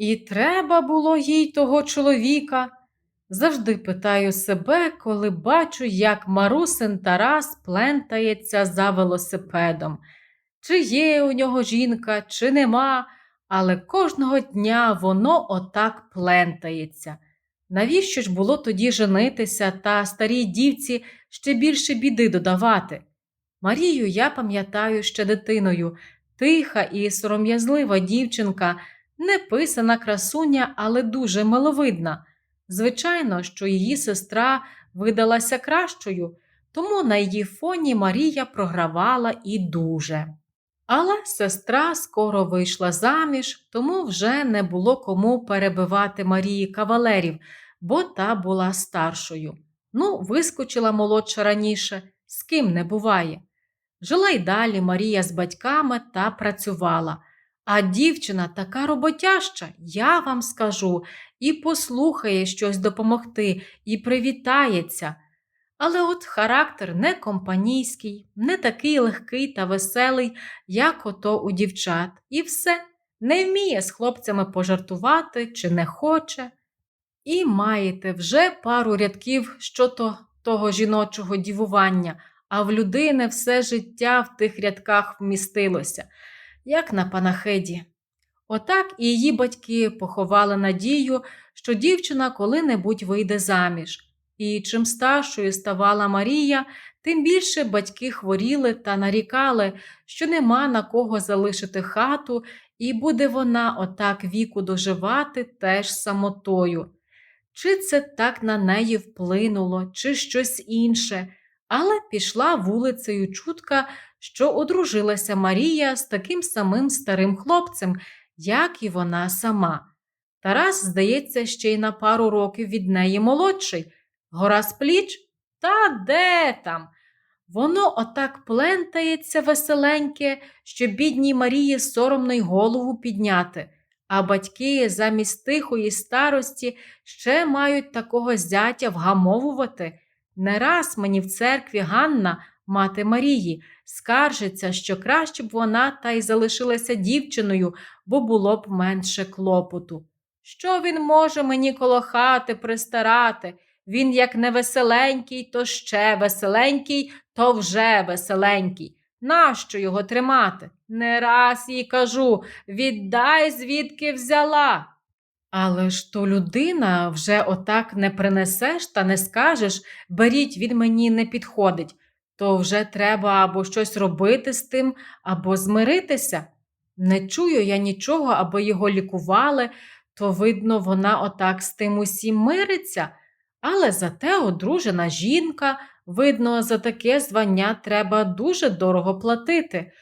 І треба було їй того чоловіка. Завжди питаю себе, коли бачу, як Марусин Тарас плентається за велосипедом. Чи є у нього жінка, чи нема, але кожного дня воно отак плентається. Навіщо ж було тоді женитися та старій дівці ще більше біди додавати? Марію я пам'ятаю ще дитиною, тиха і сором'язлива дівчинка, не писана красуня, але дуже миловидна. Звичайно, що її сестра видалася кращою, тому на її фоні Марія програвала і дуже. Але сестра скоро вийшла заміж, тому вже не було кому перебивати Марії кавалерів, бо та була старшою. Ну, вискочила молодша раніше, з ким не буває. Жила й далі Марія з батьками та працювала. А дівчина така роботяща, я вам скажу, і послухає щось допомогти, і привітається. Але от характер не компанійський, не такий легкий та веселий, як ото у дівчат, і все не вміє з хлопцями пожартувати чи не хоче. І маєте вже пару рядків щодо того жіночого дівування, а в людини все життя в тих рядках вмістилося, як на панахиді. Отак і її батьки поховали надію, що дівчина коли-небудь вийде заміж. І чим старшою ставала Марія, тим більше батьки хворіли та нарікали, що нема на кого залишити хату, і буде вона отак віку доживати теж самотою. Чи це так на неї вплинуло, чи щось інше, але пішла вулицею чутка, що одружилася Марія з таким самим старим хлопцем, як і вона сама. Тарас, здається, ще й на пару років від неї молодший. Гора з пліч? Та де там? Воно отак плентається веселеньке, що бідній Марії соромно й голову підняти, а батьки замість тихої старості ще мають такого зятя вгамовувати. Не раз мені в церкві Ганна, мати Марії, скаржиться, що краще б вона та й залишилася дівчиною, бо було б менше клопоту. Що він може мені коло хати пристарати? Він як не веселенький, то ще веселенький, то вже веселенький. Нащо його тримати? Не раз їй кажу віддай, звідки взяла. Але ж то людина вже отак не принесеш та не скажеш беріть, він мені не підходить, то вже треба або щось робити з тим, або змиритися. Не чую я нічого, аби його лікували, то, видно, вона отак з тим усім мириться. Але зате одружена жінка, видно, за таке звання треба дуже дорого платити.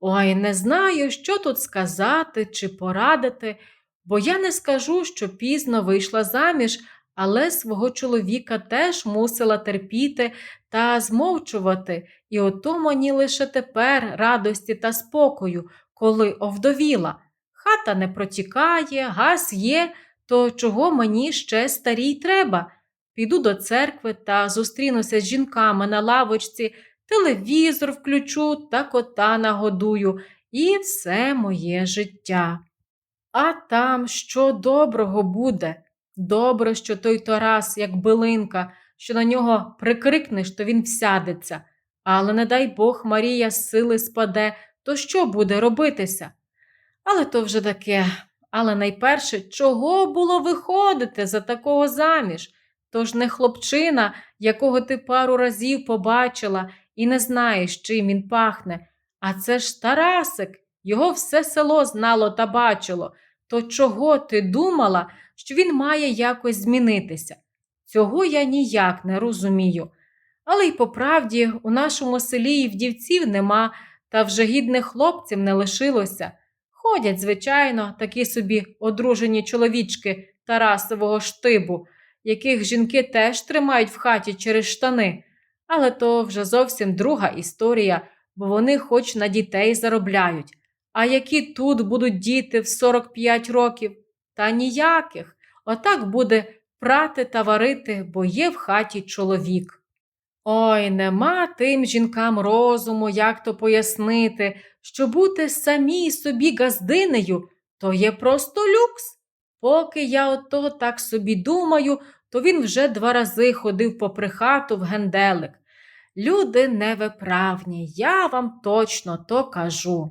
Ой, не знаю, що тут сказати чи порадити, бо я не скажу, що пізно вийшла заміж, але свого чоловіка теж мусила терпіти та змовчувати, і ото мені лише тепер радості та спокою, коли овдовіла. Хата не протікає, газ є, то чого мені ще старій треба? Піду до церкви та зустрінуся з жінками на лавочці, телевізор включу та кота нагодую, і все моє життя. А там що доброго буде? Добре, що той Тарас, як билинка, що на нього прикрикнеш, то він всядеться. Але не дай Бог Марія з сили спаде, то що буде робитися? Але то вже таке. Але найперше, чого було виходити за такого заміж? Тож не хлопчина, якого ти пару разів побачила і не знаєш, чим він пахне, а це ж Тарасик, його все село знало та бачило. То чого ти думала, що він має якось змінитися? Цього я ніяк не розумію. Але й по правді у нашому селі і вдівців нема, та вже гідних хлопців не лишилося. Ходять, звичайно, такі собі одружені чоловічки Тарасового штибу яких жінки теж тримають в хаті через штани, але то вже зовсім друга історія, бо вони хоч на дітей заробляють. А які тут будуть діти в 45 років? Та ніяких. Отак буде прати та варити, бо є в хаті чоловік. Ой, нема тим жінкам розуму, як то пояснити, що бути самій собі газдинею то є просто люкс. Поки я ото так собі думаю, то він вже два рази ходив попри хату в генделик. Люди невиправні, я вам точно то кажу.